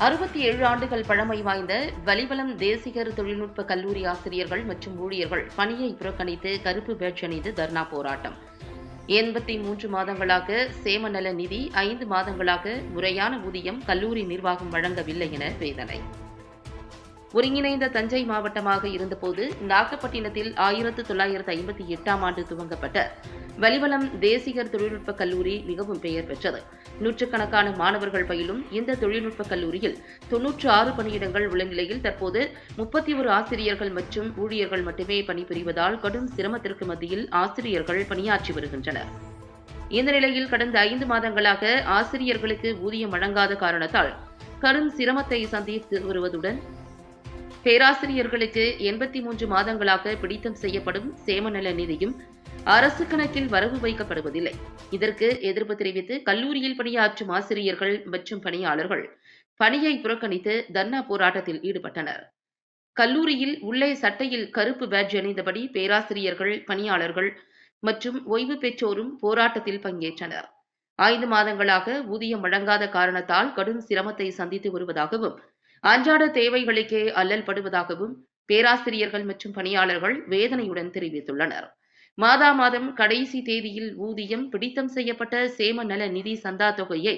அறுபத்தி ஏழு ஆண்டுகள் பழமை வாய்ந்த வலிவலம் தேசிகர் தொழில்நுட்ப கல்லூரி ஆசிரியர்கள் மற்றும் ஊழியர்கள் பணியை புறக்கணித்து கருப்பு பேட்ச் அணிந்து தர்ணா போராட்டம். எண்பத்தி மூன்று மாதங்களாக சேமநல நிதி ஐந்து மாதங்களாக முறையான ஊதியம் கல்லூரி நிர்வாகம் வழங்கவில்லை என வேதனை. ஒருங்கிணைந்த தஞ்சை மாவட்டமாக இருந்தபோது நாகப்பட்டினத்தில் ஆயிரத்து தொள்ளாயிரத்து ஐம்பத்தி எட்டாம் ஆண்டு துவங்கப்பட்ட வலிவலம் தேசிகர் தொழில்நுட்ப கல்லூரி மிகவும் பெயர் பெற்றது. நூற்றுக்கணக்கான மாணவர்கள் பயிலும் இந்த தொழில்நுட்ப கல்லூரியில் தொன்னூற்று ஆறு பணியிடங்கள் உள்ள நிலையில் தற்போது முப்பத்தி ஒரு ஆசிரியர்கள் மற்றும் ஊழியர்கள் மட்டுமே பணிபுரிவதால் கடும் சிரமத்திற்கு மத்தியில் ஆசிரியர்கள் பணியாற்றி வருகின்றனர். இந்த நிலையில் கடந்த ஐந்து மாதங்களாக ஆசிரியர்களுக்கு ஊதியம் வழங்காத காரணத்தால் கடும் சிரமத்தை சந்தித்து வருவதுடன் பேராசிரியர்களுக்கு எண்பத்தி மூன்று மாதங்களாக பிடித்தம் செய்யப்படும் சேமநல நிதியும் அரசு கணக்கில் வரவு வைக்கப்படுவதில்லை. இதற்கு எதிர்ப்பு தெரிவித்து கல்லூரியில் பணியாற்றும் ஆசிரியர்கள் மற்றும் பணியாளர்கள் பணியை புறக்கணித்து தர்ணா போராட்டத்தில் ஈடுபட்டனர். கல்லூரியில் உள்ளே சட்டையில் கருப்பு பேட்ஜ் அணிந்தபடி பேராசிரியர்கள் பணியாளர்கள் மற்றும் ஓய்வு பெற்றோரும் போராட்டத்தில் பங்கேற்றனர். ஐந்து மாதங்களாக ஊதியம் வழங்காத காரணத்தால் கடும் சிரமத்தை சந்தித்து வருவதாகவும் அன்றாட தேவைகளுக்கே அல்லல் படுவதாகவும் பேராசிரியர்கள் மற்றும் பணியாளர்கள் வேதனையுடன் தெரிவித்துள்ளனர். மாதா மாதம் கடைசி தேதியில் ஊதியம் பிடித்தம் செய்யப்பட்ட சேம நல நிதி சந்தா தொகையை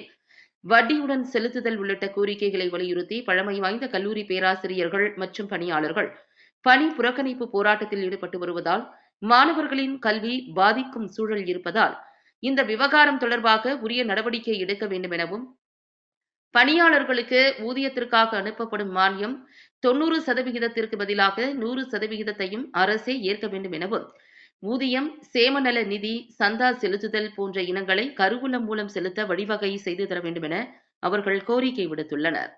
வட்டியுடன் செலுத்துதல் உள்ளிட்ட கோரிக்கைகளை வலியுறுத்தி பழமை வாய்ந்த கல்லூரி பேராசிரியர்கள் மற்றும் பணியாளர்கள் பணி புறக்கணிப்பு போராட்டத்தில் ஈடுபட்டு வருவதால் மாணவர்களின் கல்வி பாதிக்கும் சூழல் இருப்பதால் இந்த விவகாரம் தொடர்பாக உரிய நடவடிக்கை எடுக்க வேண்டும் எனவும் பணியாளர்களுக்கு ஊதியத்திற்காக அனுப்பப்படும் மானியம் தொன்னூறு சதவிகிதத்திற்கு பதிலாக நூறு சதவிகிதத்தையும் அரசே ஏற்க வேண்டும் எனவும் ஊதியம் சேமநல நிதி சந்தா செலுத்துதல் போன்ற இனங்களை கருவூலம் மூலம் செலுத்த வழிவகை செய்து தர வேண்டும் என அவர்கள் கோரிக்கை விடுத்துள்ளனர்.